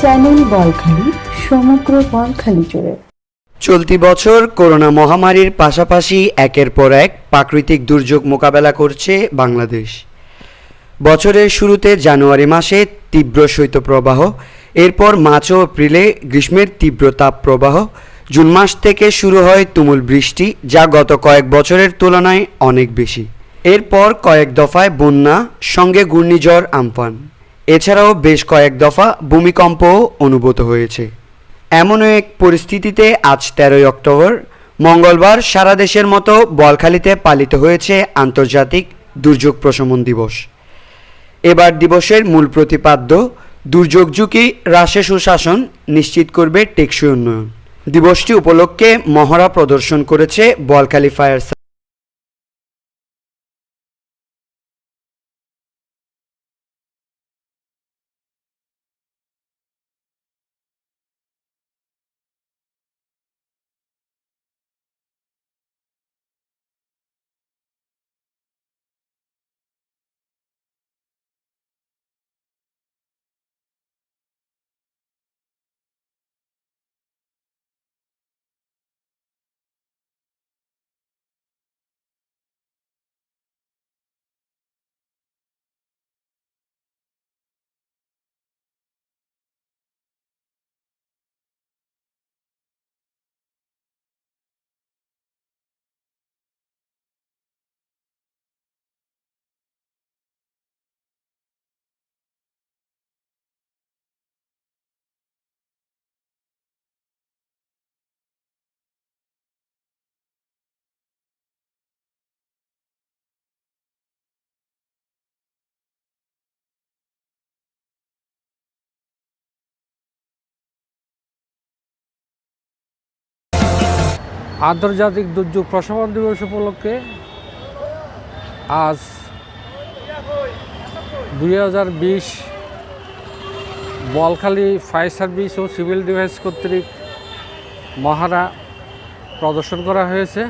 Channel Balkhali, সমগ্র বলখালি জুড়ে। চলতি বছর করোনা মহামারীর পাশাপাশি একের পর এক প্রাকৃতিক দুর্যোগ মোকাবেলা করছে বাংলাদেশ। বছরের শুরুতে জানুয়ারি মাসে তীব্র শৈত্যপ্রবাহ এরপর মার্চ ও এপ্রিলে গ্রীষ্মের তীব্র তাপপ্রবাহ জুন মাস থেকে শুরু হয় তুমুল বৃষ্টি, যা গত কয়েক বছরের তুলনায় অনেক বেশি। এরপর কয়েক দফায় বন্যা, সঙ্গে ঘূর্ণিঝড়, আমফান। এছাড়াও বেশ কয়েক দফা ভূমিকম্পও অনুভূত হয়েছে। এমন এক পরিস্থিতিতে আজ তেরোই অক্টোবর, মঙ্গলবার সারা দেশের মতো বলখালিতে পালিত হয়েছে আন্তর্জাতিক দুর্যোগ প্রশমন দিবস। এবার দিবসের মূল প্রতিপাদ্য দুর্যোগ ঝুঁকি, হ্রাসে সুশাসন নিশ্চিত করবে টেকসই উন্নয়ন। দিবসটি উপলক্ষে মহড়া প্রদর্শন করেছে বলকালি ফায়ার আন্তর্জাতিক দুর্যোগ প্রশমন দিবস উপলক্ষে আজ দুই বলখালি ফায়ার সার্ভিস ও সিভিল ডিফেন্স কর্তৃক মহারা প্রদর্শন করা হয়েছে।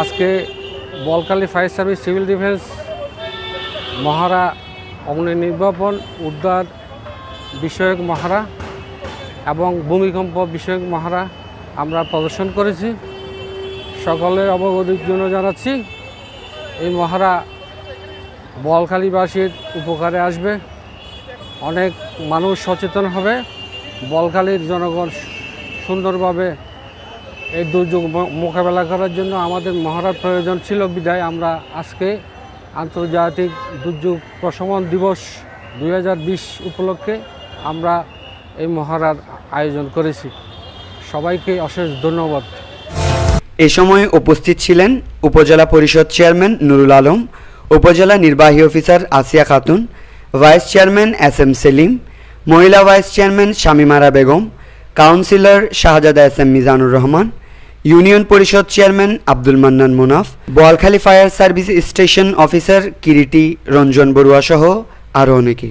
আজকে Boalkhali fire service civil defence মহারা অগ্নি নির্বাপন উদ্ধার বিষয়ক মহারা এবং ভূমিকম্প বিষয়ক মহারা আমরা প্রদর্শন করেছি। সকলের অবগতির জন্য জানাচ্ছি, এই মহারা বলখালিবাসীর উপকারে আসবে। অনেক মানুষ সচেতন হবে। বলখালীর জনগণ সুন্দরভাবে এই দুর্যোগ মোকাবেলা করার জন্য আমাদের মহারার প্রয়োজন ছিল বিদায়। আমরা আজকে আন্তর্জাতিক দুর্যোগ প্রশমন দিবস দু হাজার বিশ উপলক্ষে আমরা এই মহারার আয়োজন করেছি। সবাইকে অশেষ ধন্যবাদ। এ সময় উপস্থিত ছিলেন উপজেলা পরিষদ চেয়ারম্যান নুরুল আলম, উপজেলা নির্বাহী officer Asia Khatun, vice chairman S M Selim, মহিলা vice chairman Shamimara Begum, councillor Shahzada S M Mizanur Rahman, union Parishad chairman Abdul Mannan Munaf, Boalkhali fire service station officer Kiriti Ranjan Barua সহ আরও অনেকে।